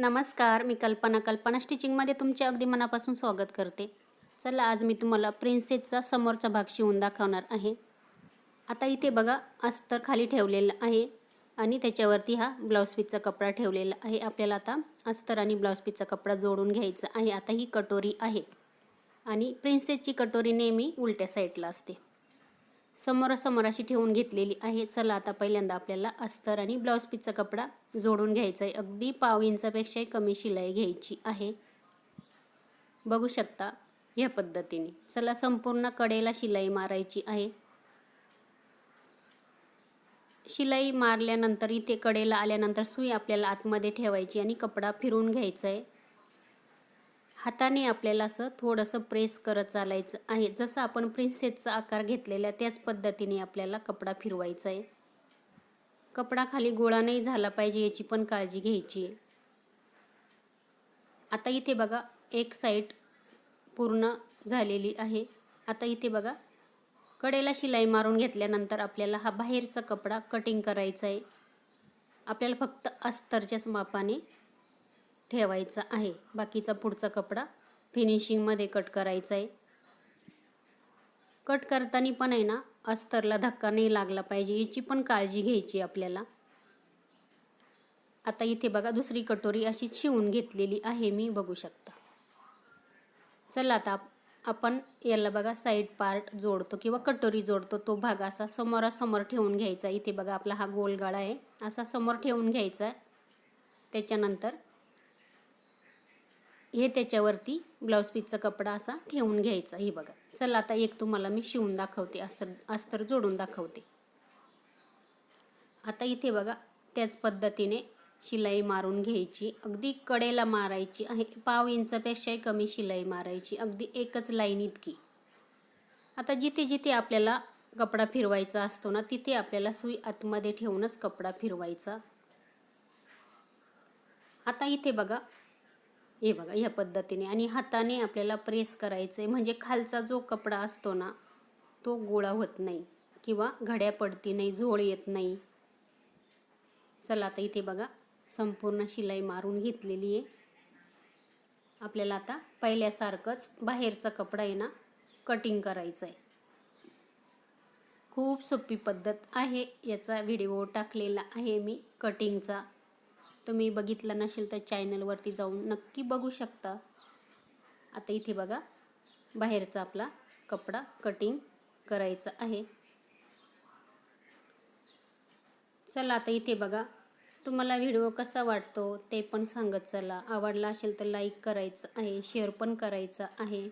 नमस्कार मी कल्पना. कल्पना स्टिचिंगमध्ये तुमचे अगदी मनापासून स्वागत करते. चला आज मी तुम्हाला प्रिन्सेसचा समोरचा भाग शिवून दाखवणार आहे. आता इथे बघा अस्तर खाली ठेवलेलं आहे आणि त्याच्यावरती हा ब्लाऊज पीसचा कपडा ठेवलेला आहे. आपल्याला आता अस्तर आणि ब्लाऊज पीसचा कपडा जोडून घ्यायचा आहे. आता ही कटोरी आहे. आणि प्रिन्सेसची कटोरी नेहमी उलट्या साईडला असते. समोरासमोर अशी ठेवून घेतलेली आहे. चला आता पहिल्यांदा आपल्याला अस्तर आणि ब्लाऊज पीसचा कपडा जोडून घ्यायचा आहे अगदी पाव इंचापेक्षाही कमी शिलाई घ्यायची आहे. बघू शकता ह्या पद्धतीने. चला संपूर्ण कडेला शिलाई मारायची आहे. शिलाई मारल्यानंतर इथे कडेला आल्यानंतर सुई आपल्याला आतमध्ये ठेवायची आणि कपडा फिरून घ्यायचा आहे हाताने आपल्याला असं थोडंसं प्रेस करत चालायचं आहे. जसं आपण प्रिन्सेसचा आकार घेतलेला त्याच पद्धतीने आपल्याला कपडा फिरवायचा आहे. कपडा खाली गोळा नाही झाला पाहिजे याची पण काळजी घ्यायची आहे. आता इथे बघा एक साईड पूर्ण झालेली आहे. आता इथे बघा कडेला शिलाई मारून घेतल्यानंतर आपल्याला हा बाहेरचा कपडा कटिंग करायचा आहे. आपल्याला फक्त अस्तरच्याच मापाने ठेवायचा आहे. बाकीचा पुढचा कपडा फिनिशिंगमध्ये कट करायचा आहे. कट करताना पण आहे ना अस्तरला धक्का नाही लागला पाहिजे याची पण काळजी घ्यायची आपल्याला. आता इथे बघा दुसरी कटोरी अशी शिवून घेतलेली आहे मी बघू शकता. चला आता आपण याला बघा साईड पार्ट जोडतो किंवा कटोरी जोडतो तो भाग असा समोरासमोर ठेवून घ्यायचा. इथे बघा आपला हा गोल गळा आहे असा समोर ठेवून घ्यायचा. त्याच्यानंतर हे त्याच्यावरती ब्लाऊज पीसचा कपडा असा ठेवून घ्यायचा. हे बघा. चला आता एक तुम्हाला मी शिवून दाखवते. अस्तर अस्तर जोडून दाखवते. आता इथे बघा त्याच पद्धतीने शिलाई मारून घ्यायची. अगदी कडेला मारायची आहे. पाव इंचापेक्षाही कमी शिलाई मारायची. अगदी एकच लाईन इतकी. आता जिथे जिथे आपल्याला कपडा फिरवायचा असतो ना तिथे आपल्याला सुई आतमध्ये ठेवूनच कपडा फिरवायचा. आता इथे बघा हे बघा ह्या पद्धतीने. आणि हाताने आपल्याला प्रेस करायचं आहे म्हणजे खालचा जो कपडा असतो ना तो गोळा होत नाही. किंवा घड्या पडती नाही झोळ येत नाही. चला आता इथे बघा संपूर्ण शिलाई मारून घेतलेली आहे. आपल्याला आता पहिल्यासारखंच बाहेरचा कपडा आहे ना कटिंग करायचं आहे खूप सोपी पद्धत आहे. याचा व्हिडिओ टाकलेला आहे मी कटिंगचा तुम्ही बघितलं नसेल तर चॅनलवरती जाऊन नक्की बघू शकता. आता इथे बघा बाहेरचा आपला कपडा कटिंग करायचा आहे. चला आता इथे बघा तुम्हाला व्हिडिओ कसा वाटतो ते पण सांगत चला. आवडला असेल तर लाईक करायचं आहे शेअर पण करायचं आहे.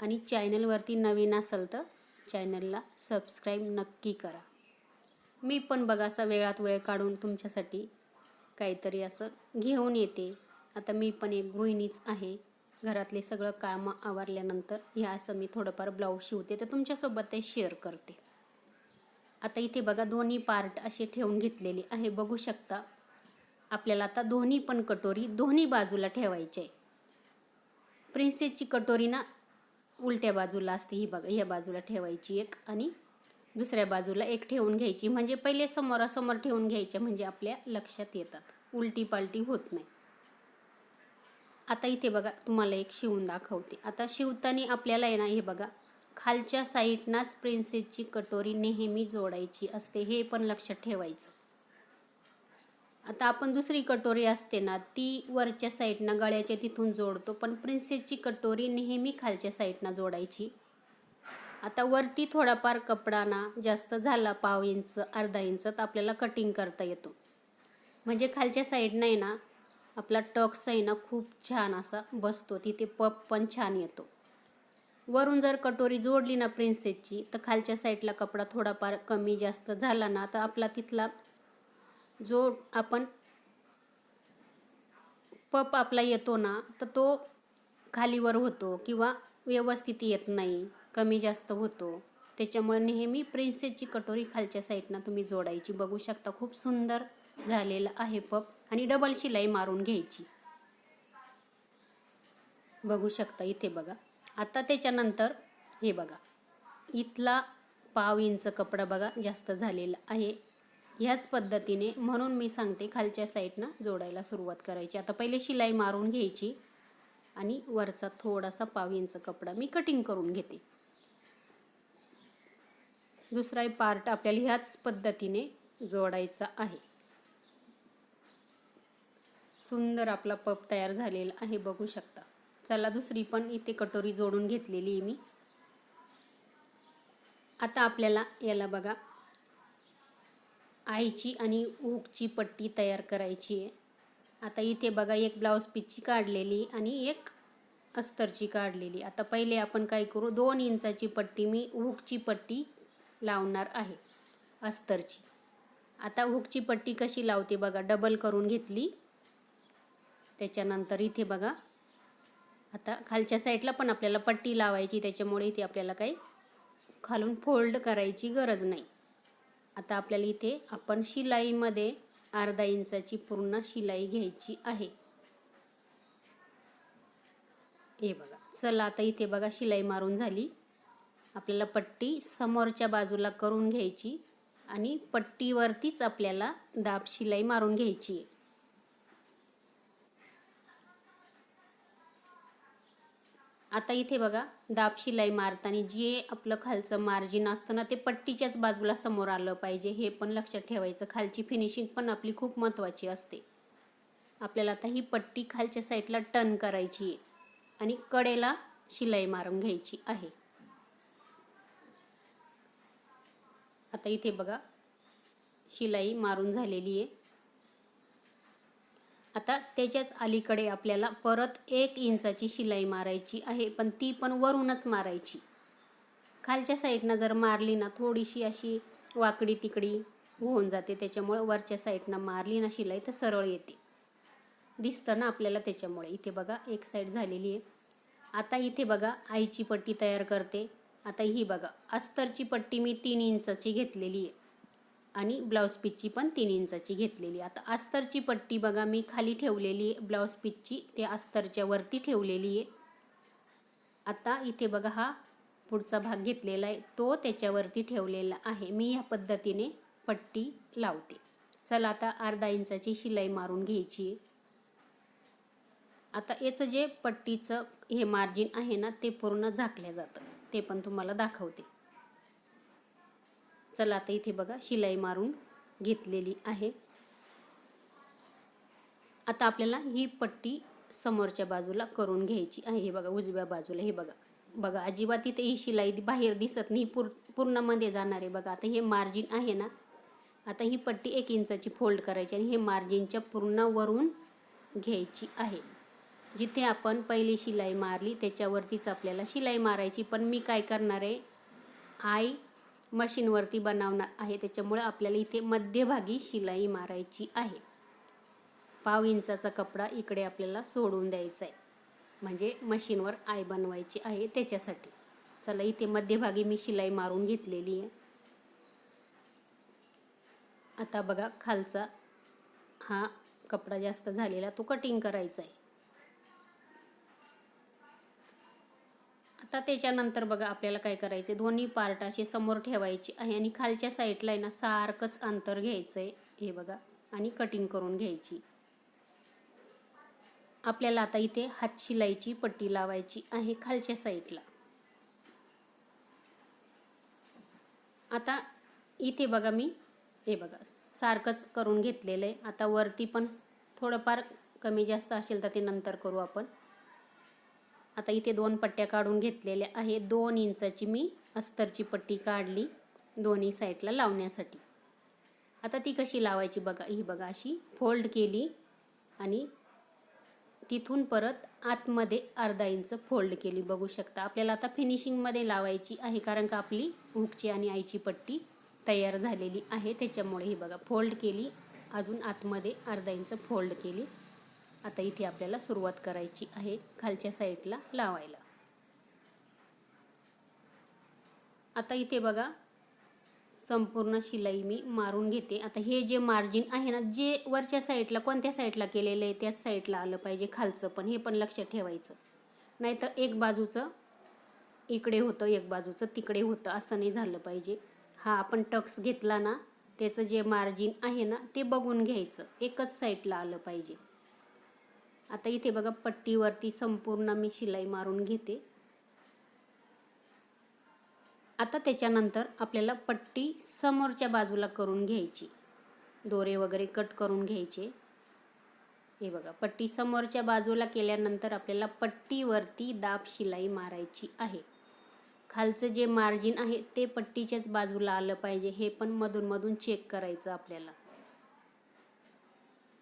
आणि चॅनलवरती नवीन असेल तर चॅनलला सबस्क्राईब नक्की करा. मी पण बघा असा वेळात वेळ काढून तुमच्यासाठी काहीतरी असं घेऊन येते. आता मी पण एक गृहिणीच आहे. घरातले सगळं कामं आवरल्यानंतर ह्या असं मी थोडंफार ब्लाऊज शिवते. तर तुमच्यासोबत ते शेअर करते. आता इथे बघा दोन्ही पार्ट असे ठेवून घेतलेले आहे. बघू शकता. आपल्याला आता दोन्ही पण कटोरी दोन्ही बाजूला ठेवायचे आहे. प्रिन्सेसची कटोरी ना उलट्या बाजूला असते. ही बघा ह्या बाजूला ठेवायची एक आणि दुसऱ्या बाजूला एक ठेवून घ्यायची. म्हणजे पहिले समोरासमोर ठेवून घ्यायच्या म्हणजे आपल्या लक्षात येतात. उलटी पालटी होत नाही. आता इथे बघा तुम्हाला एक शिवून दाखवते. आता शिवताना आपल्याला आहे ना हे बघा खालच्या साईडनाच प्रिन्सेसची कटोरी नेहमी जोडायची असते हे पण लक्षात ठेवायचं. आता आपण दुसरी कटोरी असते ना ती वरच्या साईडनं गळ्याच्या तिथून जोडतो पण प्रिन्सेसची कटोरी नेहमी खालच्या साईडनं जोडायची. आता वरती थोडाफार कपडा ना जास्त झाला पाव इंच अर्धा इंच तर आपल्याला कटिंग करता येतो. म्हणजे खालच्या साईडनं आहे ना आपला टक्स आहे ना खूप छान असा बसतो तिथे पप पण छान येतो. वरून जर कटोरी जोडली ना प्रिन्सेसची तर खालच्या साईडला कपडा थोडाफार कमी जास्त झाला ना तर आपला तिथला जो आपण पप आपला येतो ना तर तो खालीवर होतो किंवा व्यवस्थित येत नाही. कमी जास्त होतो. त्याच्यामुळे नेहमी प्रिन्सेसची कटोरी खालच्या साईडनं तुम्ही जोडायची. बघू शकता खूप सुंदर झालेलं आहे पप आणि डबल शिलाई मारून घ्यायची. बघू शकता इथे बघा. आता त्याच्यानंतर हे बघा. इथला पाव इंच कपडा बघा जास्त झालेला आहे. ह्याच पद्धतीने म्हणून मी सांगते खालच्या साईडनं जोडायला सुरुवात करायची. आता पहिले शिलाई मारून घ्यायची आणि वरचा थोडासा पाव इंच कपडा मी कटिंग करून घेते. दुसरा पार्ट आपल्याला ह्याच पद्धतीने जोडायचा आहे. सुंदर आपला पप तयार झालेला आहे बघू शकता. चला दुसरी पण इथे कटोरी जोडून घेतलेली आहे मी. आता आपल्याला याला बघा. आईची आणि ऊकची पट्टी तयार करायची आहे. आता इथे बघा एक ब्लाऊज पीसची काढलेली आणि एक अस्तरची काढलेली. आता पहिले आपण काय करू? दोन इंचाची पट्टी मी ऊकची पट्टी लावणार आहे. अस्तरची. आता हुकची पट्टी कशी लावते बघा. डबल करून घेतली. त्याच्यानंतर इथे बघा. आता खालच्या साईडला पण आपल्याला पट्टी लावायची. त्याच्यामुळे इथे आपल्याला काही खालून फोल्ड करायची गरज नाही. आता आपल्याला इथे आपण शिलाईमध्ये अर्धा इंचाची पूर्ण शिलाई घ्यायची आहे. हे बघा. चला आता इथे बघा शिलाई मारून झाली. आपल्याला पट्टी समोरच्या बाजूला करून घ्यायची आणि पट्टीवरतीच आपल्याला दाब शिलाई मारून घ्यायची. आहे आता इथे बघा दाब शिलाई मारताना जे आपलं खालचं मार्जिन असतं ना ते पट्टीच्याच बाजूला समोर आलं पाहिजे. हे पण लक्षात ठेवायचं. खालची फिनिशिंग पण आपली खूप महत्त्वाची असते. आपल्याला आता ही पट्टी खालच्या साईडला टर्न करायची आहे आणि कडेला शिलाई मारून घ्यायची आहे. आता इथे बघा शिलाई मारून झालेली आहे. आता त्याच्याच अलीकडे आपल्याला परत एक इंचाची शिलाई मारायची आहे पण ती पण वरूनच मारायची. खालच्या साईडनं जर मारली ना थोडीशी अशी वाकडी तिकडी होऊन जाते त्याच्यामुळे वरच्या साईडनं मारली ना शिलाई तर सरळ येते. दिसतं ना आपल्याला त्याच्यामुळे. इथे बघा एक साईड झालेली आहे. आता इथे बघा आईची पट्टी तयार करते. आता ही बघा अस्तरची पट्टी मी तीन इंचाची घेतलेली आहे. आणि ब्लाऊज पीसची पण तीन इंचाची घेतलेली आता अस्तरची पट्टी बघा मी खाली ठेवलेली आहे. ब्लाऊज पीसची ते अस्तरच्या वरती ठेवलेली आहे. आता इथे बघा हा पुढचा भाग घेतलेला आहे. तो त्याच्यावरती ठेवलेला आहे. मी ह्या पद्धतीने पट्टी लावते. चला आता अर्धा इंचाची शिलाई मारून घ्यायची आहे. आता याचं जे पट्टीचं हे मार्जिन आहे ना ते पूर्ण झाकलं जातं. ते पण तुम्हाला दाखवते. चला आता इथे बघा शिलाई मारून घेतलेली आहे. आता आपल्याला ही पट्टी समोरच्या बाजूला करून घ्यायची आहे. हे बघा उजव्या बाजूला हे बघा. बघा अजिबात इथे ही शिलाई बाहेर दिसत नाही. पूर पूर्णमध्ये जाणार आहे. बघा आता हे मार्जिन आहे ना. आता ही पट्टी एक इंचाची फोल्ड करायची आणि हे मार्जिनच्या पूर्ण वरून घ्यायची आहे. जिथे आपण पहिली शिलाई मारली त्याच्यावरतीच आपल्याला शिलाई मारायची. पण मी काय करणार आहे? आई मशीनवरती बनवणार आहे. त्याच्यामुळे आपल्याला इथे मध्यभागी शिलाई मारायची आहे. पाव इंचाचा कपडा इकडे आपल्याला सोडून द्यायचा आहे. म्हणजे मशीनवर आय बनवायची आहे त्याच्यासाठी. चला इथे मध्यभागी मी शिलाई मारून घेतलेली आहे. आता बघा खालचा हा कपडा जास्त झालेला तो कटिंग करायचा आहे. आता त्याच्यानंतर बघा आपल्याला काय करायचे दोन्ही पार्ट असे समोर ठेवायचे आहे आणि खालच्या साईडला आहे ना सारखंच अंतर घ्यायचं आहे हे बघा. आणि कटिंग करून घ्यायची. आपल्याला आता इथे हात शिलाईची पट्टी लावायची आहे खालच्या साईडला आता इथे बघा मी हे बघा सारखंच करून घेतलेलं आहे आता वरती पण थोडंफार कमी जास्त असेल तर ते नंतर करू आपण. आता इथे दोन पट्ट्या काढून घेतलेल्या आहे दोन इंचाची मी अस्तरची पट्टी काढली दोन्ही साईडला लावण्यासाठी. आता ती कशी लावायची बघा ही बघा अशी फोल्ड केली आणि तिथून परत आतमध्ये अर्धा इंच फोल्ड केली. बघू शकता आपल्याला आता फिनिशिंगमध्ये लावायची आहे कारण का आपली हुकची आणि आईची पट्टी तयार झालेली आहे. त्याच्यामुळे ही बघा फोल्ड केली अजून आतमध्ये अर्धा इंच फोल्ड केली. आता इथे आपल्याला सुरुवात करायची आहे खालच्या साईडला लावायला. आता इथे बघा संपूर्ण शिलाई मी मारून घेते. आता हे जे मार्जिन आहे ना जे वरच्या साईडला कोणत्या साईडला केलेलं आहे त्याच साईडला आलं पाहिजे खालचं पण हे पण लक्षात ठेवायचं. नाही तर एक बाजूचं इकडे होतं एक बाजूचं तिकडे होतं असं नाही झालं पाहिजे. हा आपण टक्स घेतला ना त्याचं जे मार्जिन आहे ना ते बघून घ्यायचं. एकच साईडला आलं पाहिजे. आता इथे बघा पट्टीवरती संपूर्ण मी शिलाई मारून घेते. आता त्याच्यानंतर आपल्याला पट्टी समोरच्या बाजूला करून घ्यायची. दोरे वगैरे कट करून घ्यायचे. हे बघा पट्टी समोरच्या बाजूला केल्यानंतर आपल्याला पट्टीवरती दाब शिलाई मारायची आहे. खालचं जे मार्जिन आहे ते पट्टीच्याच बाजूला आलं पाहिजे हे पण मधून मधून चेक करायचं आपल्याला.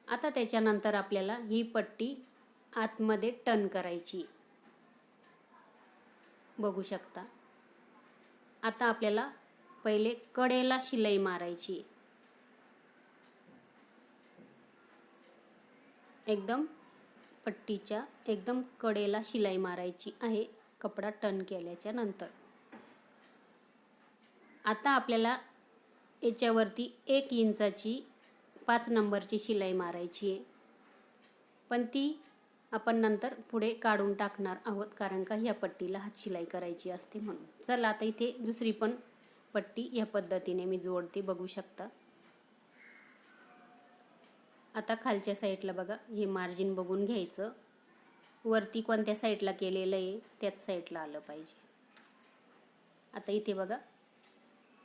आता त्याच्यानंतर आपल्याला ही पट्टी आतमध्ये टर्न करायची. बघू शकता. आता आपल्याला पहिले कडेला शिलाई मारायची. एकदम पट्टीच्या एकदम कडेला शिलाई मारायची आहे कपडा टर्न केल्याच्यानंतर. आता आपल्याला याच्यावरती एक इंचाची पाच नंबरची शिलाई मारायची आहे. पण ती आपण नंतर पुढे काढून टाकणार आहोत कारण का ह्या पट्टीला हात शिलाई करायची असते म्हणून. चला आता इथे दुसरी पण पट्टी या पद्धतीने मी जोडते बघू शकता. आता खालच्या साईडला बघा हे मार्जिन बघून घ्यायचं. वरती कोणत्या साईडला केलेलं आहे त्याच साईडला आलं पाहिजे. आता इथे बघा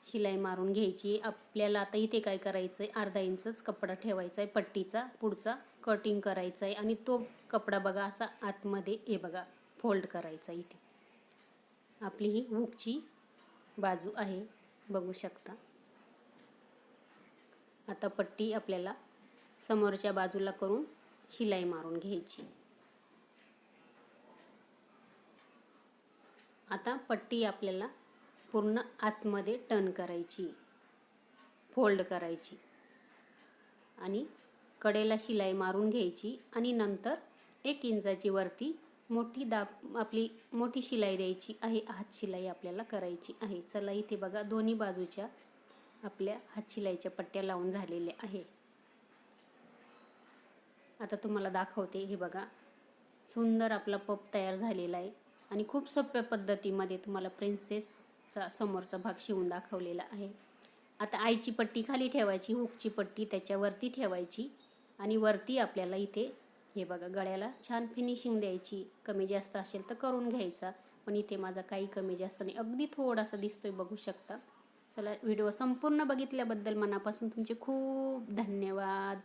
शिलाई मारून घ्यायची. आपल्याला आता इथे काय करायचं आहे अर्धा इंचच कपडा ठेवायचा आहे पट्टीचा पुढचा कटिंग करायचा आहे आणि तो कपडा बघा असा आतमध्ये हे बघा फोल्ड करायचा इथे. आपली ही हुकची बाजू आहे. बघू शकता. आता पट्टी आपल्याला समोरच्या बाजूला करून शिलाई मारून घ्यायची. आता पट्टी आपल्याला पूर्ण आतमध्ये टर्न करायची फोल्ड करायची आणि कडेला शिलाई मारून घ्यायची आणि नंतर एक इंचाची वरती मोठी दाब आपली मोठी शिलाई द्यायची आहे हात शिलाई आपल्याला करायची आहे. चला इथे बघा दोन्ही बाजूच्या आपल्या हात शिलाईच्या पट्ट्या लावून झालेल्या आहे. आता तुम्हाला दाखवते हे बघा. सुंदर आपला पप तयार झालेला आहे आणि खूप सोप्या पद्धतीमध्ये तुम्हाला प्रिन्सेस चा समोरचा भाग शिवून दाखवलेला आहे. आता आईची पट्टी खाली ठेवायची हुकची पट्टी त्याच्यावरती ठेवायची आणि वरती आपल्याला इथे हे बघा गळ्याला छान फिनिशिंग द्यायची. कमी जास्त असेल तर करून घ्यायचा पण इथे माझा काही कमी जास्त नाही. अगदी थोडासा दिसतोय बघू शकता. चला व्हिडिओ संपूर्ण बघितल्याबद्दल मनापासून तुमचे खूप धन्यवाद.